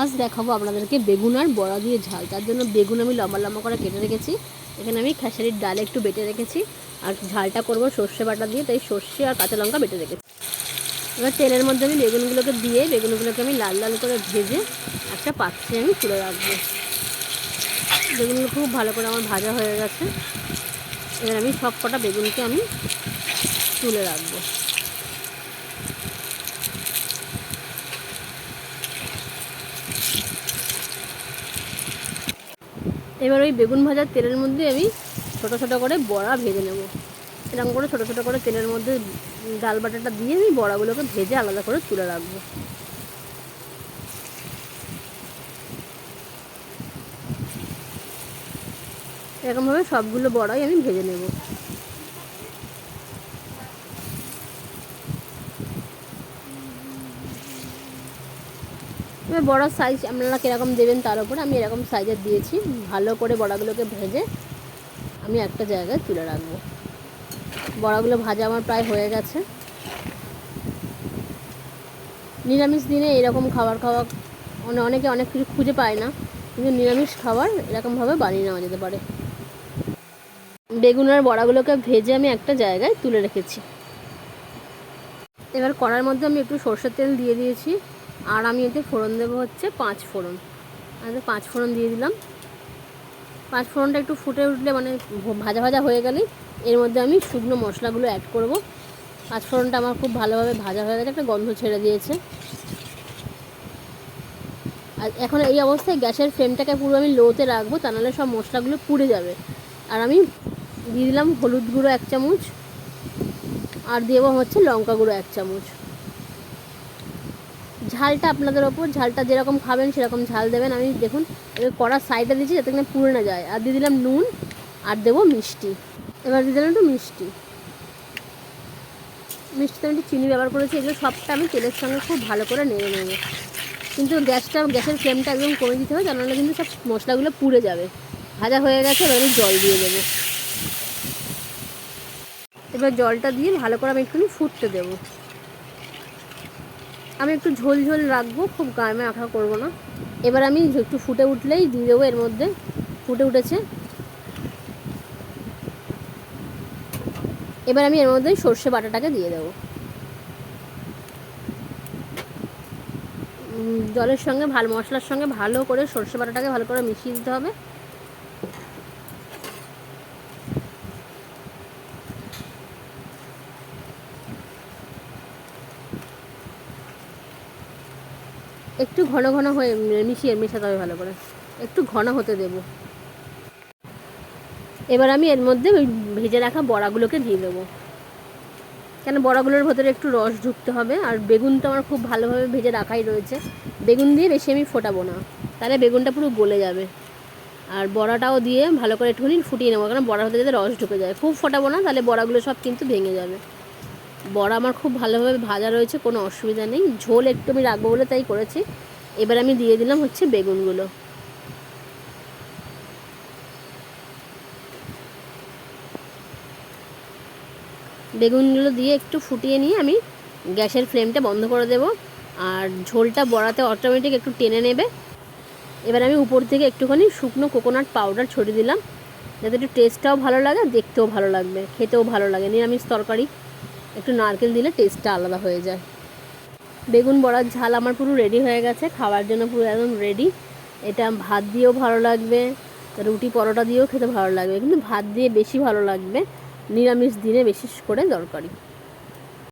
আজ দেখাবো আপনাদেরকে বেগুন আর বড়া দিয়ে ঝাল। তার জন্য বেগুন আমি লম্বা লম্বা করে কেটে রেখেছি। এখানে আমি খেসারির ডাল একটু বেটে রেখেছি। আর ঝালটা করব সর্ষে বাটা দিয়ে, তাই সর্ষে আর কাঁচা লঙ্কা বেটে রেখেছি। এবার তেলের মধ্যে আমি বেগুনগুলোকে দিয়ে, বেগুনগুলোকে আমি লাল লাল করে ভেজে একটা পাত্রে আমি তুলে রাখব। বেগুনগুলো খুব ভালো করে আমার ভাজা হয়ে গেছে। এবার আমি সব কটা বেগুনকে আমি তুলে রাখব। এবার ওই বেগুন ভাজার তেলের মধ্যে আমি ছোটো ছোটো করে বড়া ভেজে নেব। এরকম করে ছোটো ছোটো করে তেলের মধ্যে ডাল বাটাটা দিয়ে আমি বড়াগুলোকে ভেজে আলাদা করে তুলে রাখব। এরকমভাবে সবগুলো বড়াই আমি ভেজে নেব। এবার বড়ার সাইজ আপনারা কীরকম দেবেন তার উপরে, আমি এরকম সাইজের দিয়েছি। ভালো করে বড়াগুলোকে ভেজে আমি একটা জায়গায় তুলে রাখব। বড়াগুলো ভাজা আমার প্রায় হয়ে গেছে। নিরামিষ দিনে এরকম খাবার খাওয়া অনেকে অনেক কিছু খুঁজে পায় না, কিন্তু নিরামিষ খাবার এরকমভাবে বানিয়ে নেওয়া যেতে পারে। বেগুনের বড়াগুলোকে ভেজে আমি একটা জায়গায় তুলে রেখেছি। এবার কড়ার মধ্যে আমি একটু সর্ষের তেল দিয়ে দিয়েছি। আর আমি এতে ফোড়ন দেবো হচ্ছে পাঁচ ফোড়ন। আর পাঁচ ফোড়ন দিয়ে দিলাম। পাঁচ ফোড়নটা একটু ফুটে উঠলে মানে ভাজা ভাজা হয়ে গেলেই এর মধ্যে আমি শুকনো মশলাগুলো অ্যাড করব। পাঁচ ফোড়নটা আমার খুব ভালোভাবে ভাজা হয়ে গেছে, একটা গন্ধ ছেড়ে দিয়েছে। আর এখন এই অবস্থায় গ্যাসের ফ্লেমটাকে পুরো আমি লোতে রাখব, তা নাহলে সব মশলাগুলো পুড়ে যাবে। আর আমি দিয়ে দিলাম হলুদ গুঁড়ো এক চামচ, আর দেবো হচ্ছে লঙ্কা গুঁড়ো এক চামচ। ঝালটা আপনাদের ওপর, ঝালটা যেরকম খাবেন সেরকম ঝাল দেবেন। আমি দেখুন, এবার কড়ার সাইডে দিয়েছি যাতে কিনা পুড়ে না যায়। আর দিয়ে দিলাম নুন, আর দেবো মিষ্টি। এবার দিয়ে দিলাম একটু মিষ্টি। মিষ্টিতে আমি একটু চিনি ব্যবহার করেছি, এগুলো সবটা আমি তেলের সঙ্গে খুব ভালো করে নেড়ে নেব। কিন্তু গ্যাসটা, গ্যাসের ফ্লেমটা একদম কমে দিতে হবে, জানালে কিন্তু সব মশলাগুলো পুড়ে যাবে। ভাজা হয়ে গেছে, এবার আমি জল দিয়ে দেবো। এবার জলটা দিয়ে ভালো করে আমি একটুখানি ফুটতে দেবো। আমি একটু ঝোল ঝোল রাখব, খুব গায়ে আঁকা করব না। এবার আমি একটু ফুটে উঠলেই দিয়ে দেবো, এর মধ্যে ফুটে উঠেছে। এবার আমি এর মধ্যে সর্ষে বাটাটাকে দিয়ে দেবো। জলের সঙ্গে ভালো, মশলার সঙ্গে ভালো করে সর্ষে বাটাটাকে ভালো করে মিশিয়ে দিতে হবে। একটু ঘন ঘন হয়ে মিশিয়ে, মেশাতে হবে ভালো করে। একটু ঘন হতে দেব। এবার আমি এর মধ্যে ভেজে রাখা বড়াগুলোকে দিয়ে দেবো। কেন বড়াগুলোর ভেতরে একটু রস ঢুকতে হবে, আর বেগুন তো আমার খুব ভালোভাবে ভেজে রাখাই রয়েছে। বেগুন দিয়ে বেশি আমি ফোটাবো না, তাহলে বেগুনটা পুরো গলে যাবে। আর বড়াটাও দিয়ে ভালো করে একটুখানি ফুটিয়ে নেব কারণ বড়ার ভেতরে যাতে রস ঢুকে যায়। খুব ফোটাবো না, তাহলে বড়াগুলো সব কিন্তু ভেঙে যাবে। বড়া আমার খুব ভালোভাবে ভাজা রয়েছে, কোনো অসুবিধা নেই। ঝোল একটু আমি রাখব বলে তাই করেছি। এবার আমি দিয়ে দিলাম হচ্ছে বেগুনগুলো। বেগুনগুলো দিয়ে একটু ফুটিয়ে নিয়ে আমি গ্যাসের ফ্লেমটা বন্ধ করে দেব। আর ঝোলটা বড়াতে অটোমেটিক একটু টেনে নেবে। এবার আমি উপর থেকে একটুখানি শুকনো কোকোনাট পাউডার ছড়িয়ে দিলাম। যাতে একটু টেস্টটাও ভালো লাগে দেখতেও ভালো লাগবে, খেতেও ভালো লাগে। নিরামিষ তরকারি। একটু নারকেল দিলে টেস্টটা আলাদা হয়ে যায়। বেগুন বড়ার ঝাল আমার পুরো রেডি হয়ে গেছে, খাওয়ার জন্য পুরো একদম রেডি এটা ভাত দিয়েও ভালো লাগবে, রুটি পরোটা দিয়েও খেতে ভালো লাগবে, কিন্তু ভাত দিয়ে বেশি ভালো লাগবে, নিরামিষ দিনে বেশি করে দরকারি